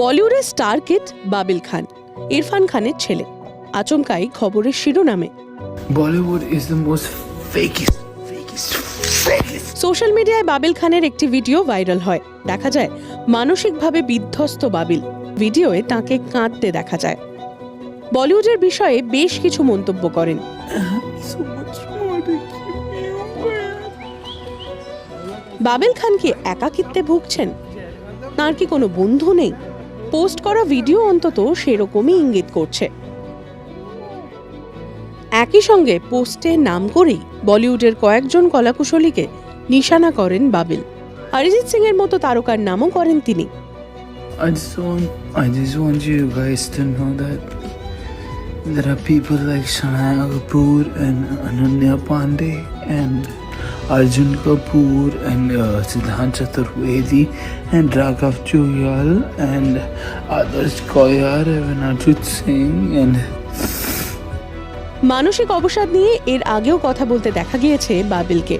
বলিউডের star kid Babil Khan Irfan খানের ছেলে। আচমকাই খবরের শিরোনামে। the most fakest, fakest, fakest. Social মিডিয়ায় বাবিল খানের একটি ভিডিও ভাইরাল হয়। দেখা যায় মানসিকভাবে বিধ্বস্ত বাবিল। ভিডিওয়ে তাকে কাঁদতে দেখা যায়। বলিউডের বিষয়ে বেশ কিছু মন্তব্য করেন. বাবেল খান কি একাকিত্বে ভুগছেন? তার কি কোনো বন্ধু নেই? পোস্ট করা ভিডিও অন্তত সেরকমই ইঙ্গিত করছে। একই সঙ্গে পোস্টে নাম করেই বলিউডের কয়েকজন কলাকুশলীকে নিশানা করেন বাবিল। অরিজিৎ সিং এর মতো তারকার নামও করেন তিনি। I just want, I just want you guys to know that there are people like Shania Kapoor and Ananya Pandey and Arjun Kapoor and uh, Siddhant Chaturvedi and Raghav Joyal and Adarsh Koyar and Arjit Singh and মানসিক অবসাদ নিয়ে এর আগেও কথা বলতে দেখা গিয়েছে বাবিলকে।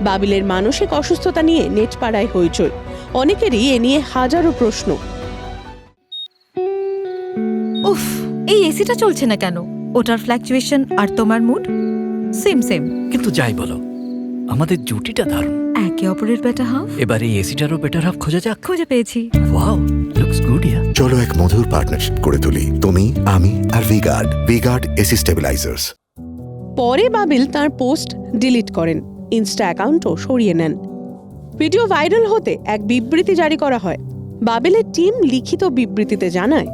বাবিলের মানসিক অসুস্থতা নিয়ে নেট পাড়ায় হইচই। অনেকেরই এ নিয়ে হাজারো প্রশ্ন। উফ এই এসিটা চলছে না কেন? ওটার ফ্ল্যাকচুয়েশন আর তোমার মুড সেম সেম কিন্তু যাই বলো আমাদের জুটিটা দারুণ। একে অপরের বেটা হাফ এবার এই এসিটারও বেটার হাফ খোঁজা যাক। খুঁজে পেয়েছি। ওয়াও লুকস গুড ইয়া চলো এক মধুর পার্টনারশিপ করে তুলি তুমি আমি আর V Guard V Guard AC স্টেবিলাইজার্স পরে বাবিল তার পোস্ট ডিলিট করেন ইনস্টা অ্যাকাউন্টও সরিয়ে নেন। ভিডিও ভাইরাল হতে এক বিবৃতি জারি করা হয়। বাবেলের টিম লিখিত বিবৃতিতে জানায়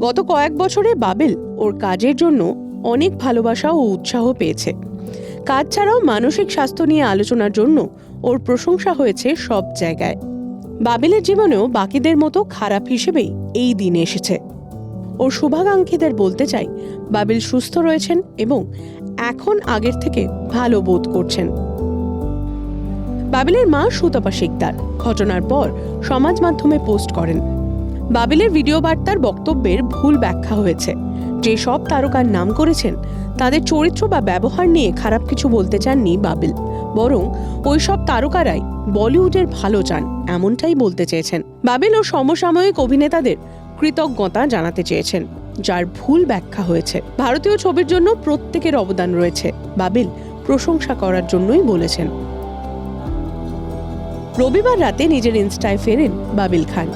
গত কয়েক বছরে বাবেল ওর কাজের জন্য অনেক ভালোবাসা ও উৎসাহ পেয়েছে। কাজ ছাড়াও মানসিক স্বাস্থ্য নিয়ে আলোচনার জন্য ওর প্রশংসা হয়েছে সব জায়গায়। বাবেলের জীবনেও বাকিদের মতো খারাপ হিসেবেই এই দিন এসেছে। ওর শুভাকাঙ্ক্ষীদের বলতে চাই, বাবিল সুস্থ রয়েছেন এবং এখন আগের থেকে ভালো বোধ করছেন। বাবিলের মা সুতপা শিকদার ঘটনার পর সমাজ মাধ্যমে পোস্ট করেন। বাবিলের ভিডিও বার্তার বক্তব্যের ভুল ব্যাখ্যা হয়েছে। যে সব তারকার নাম করেছেন, তাদের চরিত্র বা ব্যবহার নিয়ে খারাপ কিছু বলতে চাননি বাবিল। বরং ওই সব তারকারাই বলিউডের ভালো চান, এমনটাই বলতে চেয়েছেন। বাবিল ও সমসাময়িক অভিনেতাদের কৃতজ্ঞতা জানাতে চেয়েছেন, যার ভুল ব্যাখ্যা হয়েছে। ভারতীয় ছবির জন্য প্রত্যেকের অবদান রয়েছে, বাবিল প্রশংসা করার জন্যই বলেছেন। রবিবার রাতে নিজের ইনস্টায় ফেরেন বাবিল খান।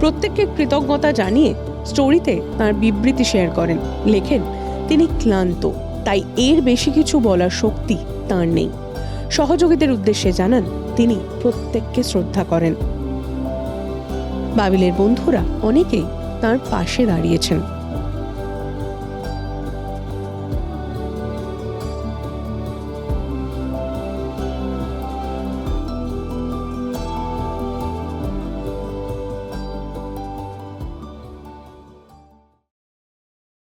প্রত্যেককে কৃতজ্ঞতা জানিয়ে স্টোরিতে তার বিবৃতি শেয়ার করেন। লেখেন, তিনি ক্লান্ত, তাই এর বেশি কিছু বলার শক্তি তার নেই। সহযোগীদের উদ্দেশ্যে জানান, তিনি প্রত্যেককে শ্রদ্ধা করেন। বাবিলের বন্ধুরা অনেকেই তার পাশে দাঁড়িয়েছেন।